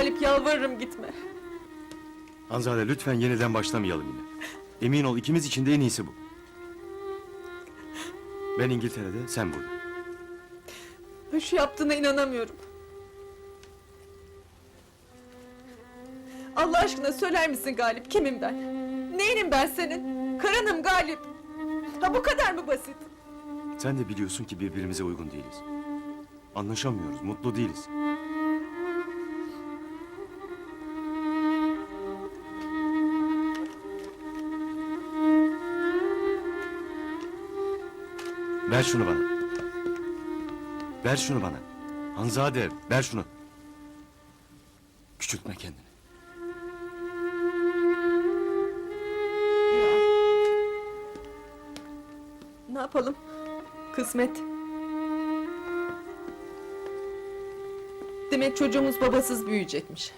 Galip yalvarırım gitme. Hanzade lütfen yeniden başlamayalım yine. Emin ol ikimiz için de en iyisi bu. Ben İngiltere'de, sen burada. Şu yaptığına inanamıyorum. Allah aşkına söyler misin Galip kimim ben? Neyinim ben senin? Karınım Galip. Ha bu kadar mı basit? Sen de biliyorsun ki birbirimize uygun değiliz. Anlaşamıyoruz, mutlu değiliz. Ver şunu bana. Ver şunu bana. Hanzade, ver şunu. Küçültme kendini. Ne yapalım? Kısmet. Demek çocuğumuz babasız büyüyecekmiş.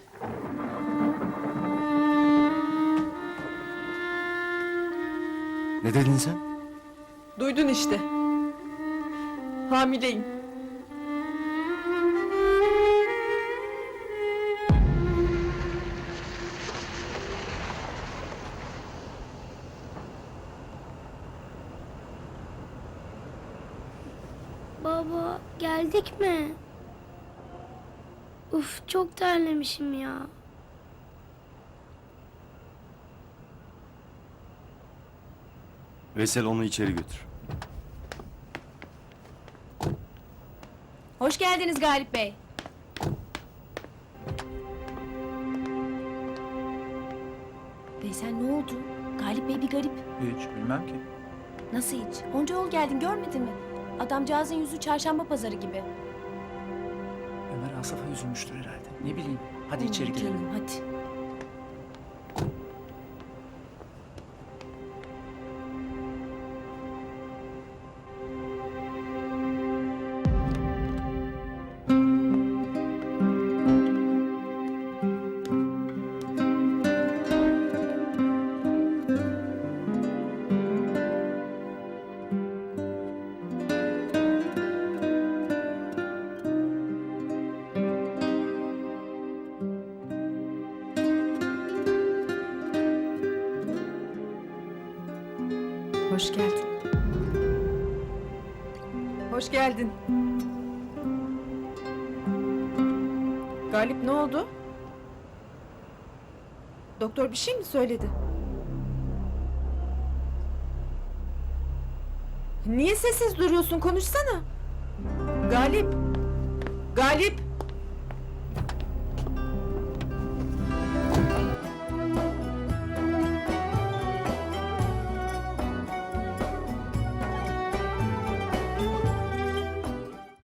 Ne dedin sen? Duydun işte. Hamileyim. Baba geldik mi? Uf çok terlemişim ya. Veysel onu içeri götür. Hoş geldiniz Galip Bey. Veysel ne oldu? Galip Bey bir garip. Hiç bilmem ki. Nasıl hiç? Onca yol geldin görmedin mi? Adamcağızın yüzü çarşamba pazarı gibi. Ömer Asaf'a üzülmüştür herhalde. Ne bileyim. Hadi içeri Hmm, girelim. canım, hadi. Hoş geldin. Hoş geldin. Galip ne oldu? Doktor bir şey mi söyledi? Niye sessiz duruyorsun? Konuşsana. Galip. Galip.